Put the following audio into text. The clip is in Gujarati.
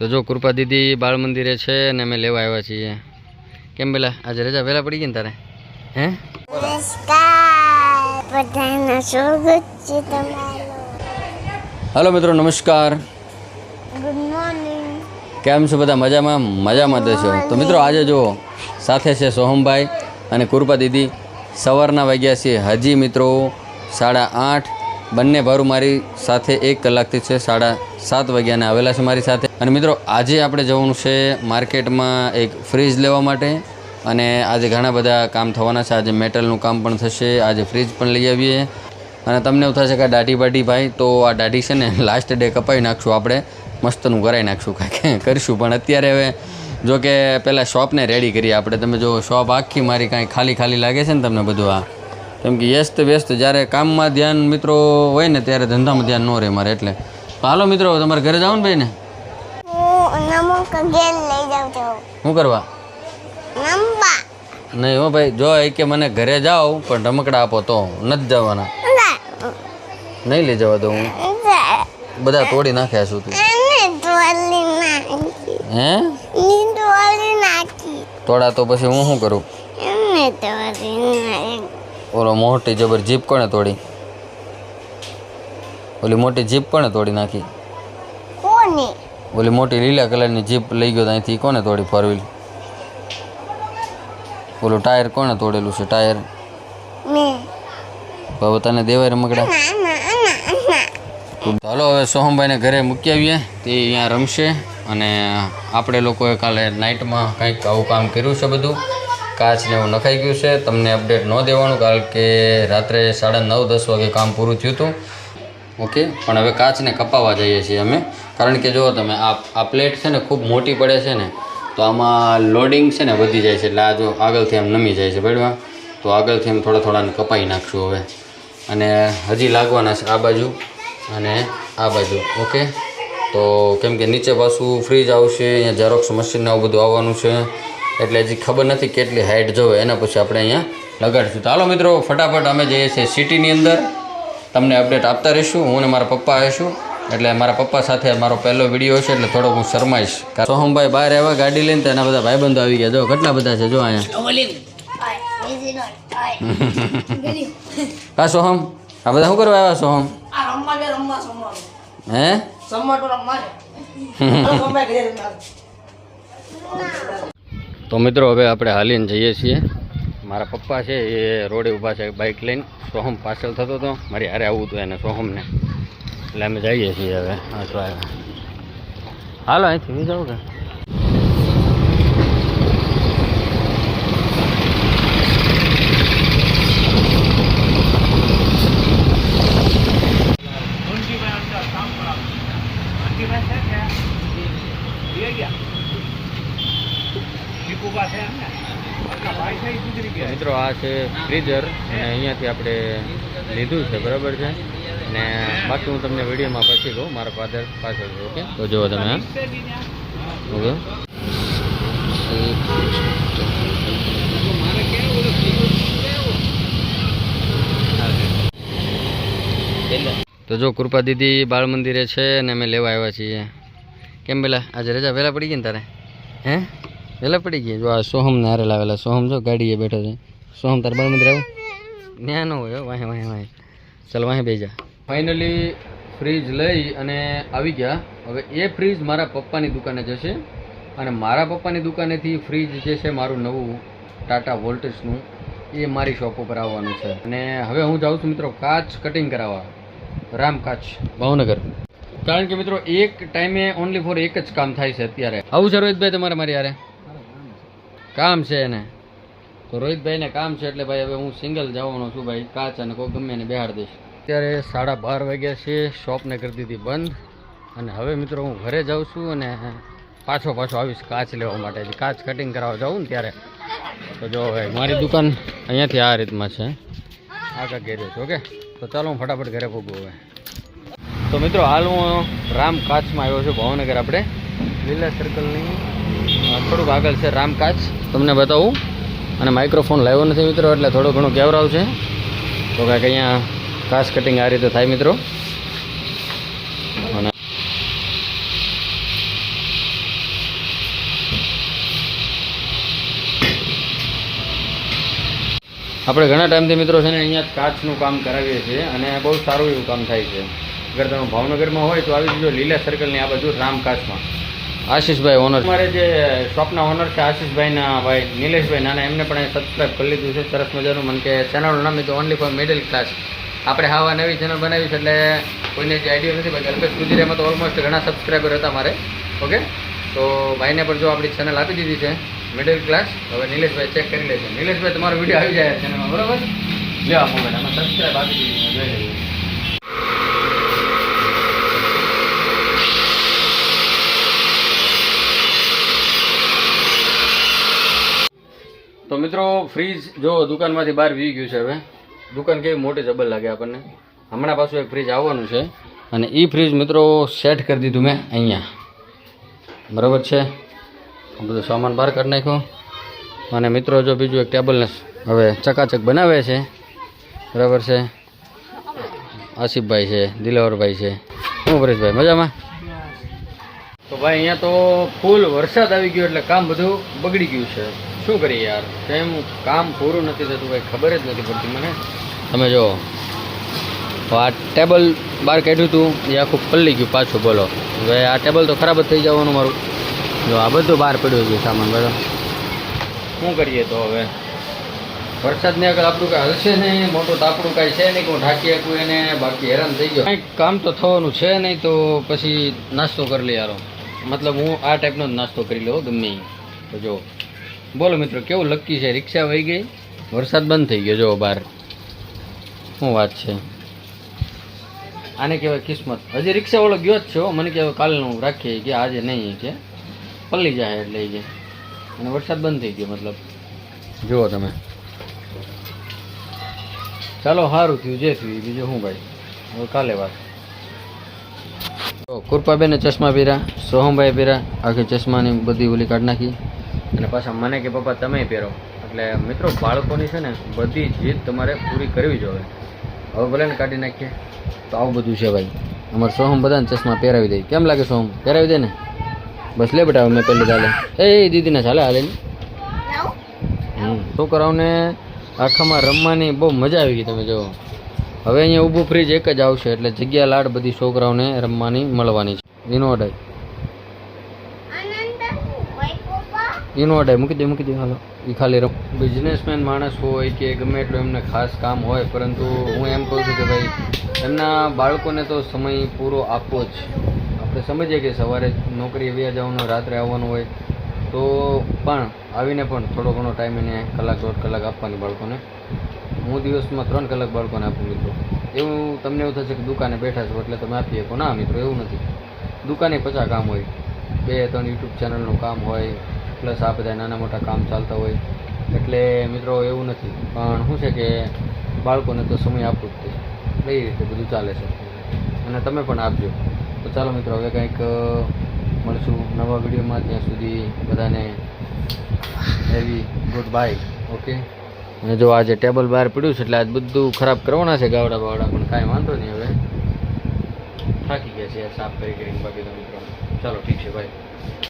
તો જો કૃપા દીદી બાળ મંદિરે છે ને અમે લેવા આવ્યા છીએ. કેમ પેલા આજે રજા વહેલા પડી ગઈ ને તારે? હે? હાલો મિત્રો નમસ્કાર. Good morning. કેમ છો બધા? મજામાં? મજામાં તો છો. તો મિત્રો આજે જો સાથે છે સોહમભાઈ અને કૃપા દીદી. સવારના વાગ્યા છે હજી મિત્રો સાડા આઠ. બંને ભારું મારી સાથે એક કલાકથી છે સાડા સાત વાગ્યાને આવેલા છે મારી સાથે. અને મિત્રો, આજે આપણે જવાનું છે માર્કેટમાં એક ફ્રીજ લેવા માટે. અને આજે ઘણા બધા કામ થવાના છે. આજે મેટલનું કામ પણ થશે. આજે ફ્રીજ પણ લઈ આવીએ. અને તમને એવું થશે કે દાઢી બાઢી ભાઈ, તો આ દાઢી છે ને લાસ્ટ ડે કપાવી નાખશું આપણે. મસ્તનું કરાવી નાખશું કાંઈક કરીશું. પણ અત્યારે હવે જો કે પહેલાં શોપને રેડી કરીએ આપણે. તમે જો શોપ આખી મારી કાંઈ ખાલી ખાલી લાગે છે ને તમને બધું આ? કેમ કે વ્યસ્ત વ્યસ્ત જ્યારે કામમાં ધ્યાન મિત્રો હોય ને ત્યારે ધંધામાં ધ્યાન ન રહે મારે એટલે. હાલો મિત્રો તમારે ઘરે જાવ ને ભાઈ ને શું કરવા? નહીં હો ભાઈ જો એ કે મને ઘરે જાઓ પણ રમકડા આપો તો નથી જવાના. નહીં લઈ જવા દઉં હું. બધા તોડી નાખ્યા છું તું. હે? તોડા તો પછી હું શું કરું? ઓલો મોટી જબર જીપ કોને તોડી? ઓલી મોટી જીપ કોણે તોડી નાખી? કોની? ઓલી મોટી લીલા કલરની જીપ લઈ ગયો ત્યાંથી કોને તોડી ફોર વ્હીલ ઓલું ટાયર કોણે તોડેલું છે ટાયર? મેં તને દેવાય રમકડા ચાલો હવે સોહમભાઈને ઘરે મૂકી આવીએ. તે અહીંયા રમશે અને આપણે લોકોએ કાલે નાઇટમાં કંઈક આવું કામ કર્યું છે બધું. કાચને એવું નખાઈ ગયું છે. તમને અપડેટ ન દેવાનું કારણ કે રાત્રે સાડા નવ દસ વાગે કામ પૂરું થયું હતું. ઓકે? પણ હવે કાચને કપાવવા જઈએ છીએ અમે. કારણ કે જો તમે, આ આ પ્લેટ છે ને ખૂબ મોટી પડે છે ને, તો આમાં લોડિંગ છે ને વધી જાય છે. એટલે આ જો આગળથી આમ નમી જાય છે, બરાબર? તો આગળથી આમ થોડા થોડાને કપાઈ નાખશું હવે. અને હજી લાગવાના છે આ બાજુ અને આ બાજુ, ઓકે? તો કેમ કે નીચે પાછું ફ્રીજ આવશે, અહીંયા ઝેરોક્સ મશીન ને આવું બધું આવવાનું છે. એટલે હજી ખબર નથી કેટલી હાઇટ જોવે. એના પછી આપણે અહીંયા લગાડીશું. તો હાલો મિત્રો, ફટાફટ અમે જઈએ છીએ સિટીની અંદર. તમને અપડેટ આપતા રહીશું. હું અને મારા પપ્પા આવીશું. એટલે મારા પપ્પા સાથે મારો પહેલો વીડિયો છે એટલે થોડોક હું શરમાઈશ. સોહમભાઈ બહાર આવ્યા ગાડી લઈને તેના બધા બધા ભાઈબંધો આવી ગયા. જો કેટલા બધા છે જો અહીંયા. કા સોહમ. આ બધા શું કરવા આવ્યા સોહમ? હે? તો મિત્રો હવે આપણે હાલીને જઈએ છીએ. મારા પપ્પા છે, એ રોડે ઊભા છે બાઇક લઈને. સોહમ પાર્સલ થતો હતો. મારી હારે આવવું હતું એને, સોહમને. એટલે અમે જઈએ છીએ હવે અથવા હાલો, અહીંથી હું જાઉં કે? મિત્રો આ છે ફ્રીઝર અને અહીંયાથી આપણે લીધું છે, બરાબર છે? અને બાકી હું તમને વિડીયોમાં પછી કહું, મારા ફાધર પાછળ ઓકે? તો જુઓ તમે ઓકે? તો જો કૃપા દીદી બાળ મંદિરે છે ને અમે લેવા આવ્યા છીએ. કેમ પેલા આજે રજા વહેલા પડી ગઈ ને તારે? હે? વહેલા પડી ગઈ જો આ સોહમ ને હારે લાવેલા. સોહમ જો ગાડીએ બેઠો છે. સોહમ તાર બાળ મંદિર આવું. ત્યાં ન હોય વાહે વાહે વાહે. ચાલ વાહે જા. ફાઇનલી ફ્રીજ લઈ અને આવી ગયા. હવે એ ફ્રીજ મારા પપ્પાની દુકાને જશે અને મારા પપ્પાની દુકાનેથી ફ્રીજ જે છે મારું નવું ટાટા વોલ્ટેજનું એ મારી શોપ ઉપર આવવાનું છે. અને હવે હું જાઉં છું મિત્રો કાચ કટિંગ કરાવવા. રામ કાચ. ભાવનગર. કારણ કે મિત્રો એક ટાઈમે ઓનલી ફોર એક જ કામ થાય છે અત્યારે. આવું છે રોહિતભાઈ તમારે મારી યારે કામ છે એને. તો રોહિતભાઈને કામ છે એટલે ભાઈ હવે હું સિંગલ જવાનો છું ભાઈ, કાચ અને કોઈ ગમે એને બેહાડ દઈશ. અત્યારે સાડા બાર વાગ્યા છે, શોપને કરી દીધી બંધ. અને હવે મિત્રો હું ઘરે જાઉં છું અને પાછો પાછો આવીશ કાચ લેવા માટે. કાચ કટિંગ કરાવવા જાઉં ને ત્યારે. તો જો ભાઈ મારી દુકાન અહીંયાથી આ રીતમાં છે. આગળ છે ઓકે? તો ચાલો હું ફટાફટ ઘરે પહોંચું હવે. તો મિત્રો, હાલ હું રામ કાચમાં આવ્યો છું, ભાવનગર આપણે. લીલા સર્કલની થોડુંક આગળ છે રામકાચ તમને બતાવું. અને માઇક્રોફોન લાવ્યો નથી મિત્રો, એટલે થોડો ઘણો કેવરાવ આવશે તો કાંઈક અહીંયા કાચ કટિંગ આ રીતે થાય મિત્રો. અને આપણે ઘણા ટાઈમથી મિત્રો છે ને અહીંયા કાચનું કામ કરાવીએ છીએ અને બહુ સારું એવું કામ થાય છે. અગર તમે ભાવનગરમાં હોય તો આવી જજો લીલા સર્કલની આ બાજુ રામકાચમાં આશીષભાઈ ઓનર. મારે જે શોપના ઓનર છે આશીષભાઈના ભાઈ, નિલેશભાઈ નાના, એમને પણ સબસ્ક્રાઈબ કરી લીધું છે. સરસ મજાનું, મને કે ચેનલનું નામ તો ઓનલી ફોર મિડલ ક્લાસ આપણે હાવા નવી ચેનલ બનાવી છે એટલે કોઈને જે આઈડિયો નથી ભાઈ અલ્પેશ ગુજરાતમાં તો ઓલમોસ્ટ ઘણા સબસ્ક્રાઈબર હતા મારે. ઓકે? તો ભાઈને પણ જો આપણી ચેનલ આપી દીધી છે મિડલ ક્લાસ હવે નિલેશભાઈ ચેક કરી લેજો નિલેશભાઈ, તમારો વીડિયો આવી જાય ચેનલમાં બરાબર? લ્યો આ સબસ્ક્રાઈબ આપી દીધી જોઈ લેજો તો મિત્રો ફ્રીજ જો દુકાનમાંથી બહાર વી ગયું છે હવે. દુકાન કેવી મોટી જબર લાગે આપણને. હમણાં પાછું એક ફ્રીજ આવવાનું છે. અને એ ફ્રીજ મિત્રો સેટ કરી દીધું મેં અહીંયા. બરાબર છે? બધું સામાન બહાર કાઢી નાખ્યો. અને મિત્રો, જો બીજું એક ટેબલને હવે ચકાચક બનાવે છે. બરાબર છે? આસિફભાઈ છે, દિલાવરભાઈ છે. શું પરેશભાઈ, મજામાં? તો ભાઈ, અહીંયા તો ફૂલ વરસાદ આવી ગયો એટલે કામ બધું બગડી ગયું છે. શું કરીએ યાર? કેમ કામ પૂરું નથી થતું ભાઈ ખબર જ નથી પડતી મને. તમે જો, આ ટેબલ બહાર કાઢ્યું હતું એ આખું પલ્લી ગયું પાછું, બોલો. હવે આ ટેબલ તો ખરાબ જ થઈ જવાનું મારું. જો, આ બધું બહાર પડ્યું છે સામાન બધો. શું કરીએ તો હવે? વરસાદને આગળ આપણું કાંઈ હલશે નહીં, મોટું તાપડું કાંઈ છે નહીં, કોઈ ઢાંકી શકું એને બાકી હેરાન થઈ ગયો. કંઈક કામ તો થવાનું છે નહીં તો પછી નાસ્તો કરી લે યારો. મતલબ હું આ ટાઈપનો જ નાસ્તો કરી લઉં ગમે તો જો બોલો મિત્રો, કેવું લક્કી છે? રિક્ષા વહી ગઈ? વરસાદ બંધ થઈ ગયો જો બહાર. શું વાત છે? આને કહેવાય કિસ્મત. હજી રિક્ષા વાળો ગયો જ છે. મને કહેવાય કાલનું રાખીએ કે આજે નહીં કે. પલ્લી જાય એટલે કે. અને વરસાદ બંધ થઈ ગયો, મતલબ. જુઓ તમે. ચાલો સારું થયું, જે થયું બીજું શું ભાઈ? હવે કાલે વાત. કૃપાબેને ચશ્મા પહેર્યા સોહમભાઈ પહેર્યા. આખી ચશ્માની બધી ઓલી કાઢ નાખી. અને પાછા મને કે, પપ્પા, તમે પહેરો. એટલે મિત્રો, બાળકોની છે ને, બધી જીત તમારે પૂરી કરવી જોઈએ હવે. ભલે ને કાઢી નાખીએ. તો આવું બધું છે ભાઈ. અમારે સોહમ બધાને ચશ્મા પહેરાવી દે. કેમ લાગે સોહમ? પહેરાવી દે ને. બસ લે બેટા મેં પહેલી ચાલે એ દીદીને ચાલે હાલે છોકરાઓને આખામાં રમવાની બહુ મજા આવી ગઈ તમે જો હવે અહીંયા ઊભું ફ્રીજ એક જ આવશે, એટલે જગ્યા લાડ બધી છોકરાઓને રમવાની, મળવાની છે. એનો એનો અડાય મૂકી દે મૂકી દે. હાલો. એ ખાલી બિઝનેસમેન માણસ હોય કે ગમે એટલું એમને ખાસ કામ હોય, પરંતુ હું એમ કહું છું કે ભાઈ, એમના બાળકોને તો સમય પૂરો આપવો જ. આપણે સમજીએ કે સવારે નોકરી વ્યા જવાનું, રાત્રે આવવાનું હોય, તો પણ આવીને પણ થોડો ઘણો ટાઈમ એને કલાક દોઢ કલાક આપવાની બાળકોને. હું દિવસમાં ત્રણ કલાક બાળકોને આપું, મિત્રો. એવું તમને એવું થશે કે દુકાને બેઠા છો એટલે તમે આપી શકો. ના, મિત્રો, એવું નથી. દુકાને પચાસ કામ હોય, બે ત્રણ યુટ્યુબ ચેનલનું કામ હોય પ્લસ આ બધા નાના મોટા કામ ચાલતા હોય. એટલે મિત્રો એવું નથી. પણ શું છે કે બાળકોને તો સમય આપવો જ તે એ રીતે બધું ચાલે છે. અને તમે પણ આપજો. તો ચાલો મિત્રો, હવે કંઈક મળશું નવા વિડીયોમાં. ત્યાં સુધી બધાને હેવી ગુડ બાય. ઓકે? અને જો આજે ટેબલ બહાર પડ્યું છે, એટલે આજ બધું ખરાબ કરવાના છે ગાવડા બાવડા, પણ કાંઈ વાંધો નહીં હવે. થાકી ગયા છે સાફ કરી કરીને બાકી તો મિત્રો. ચાલો ઠીક છે ભાઈ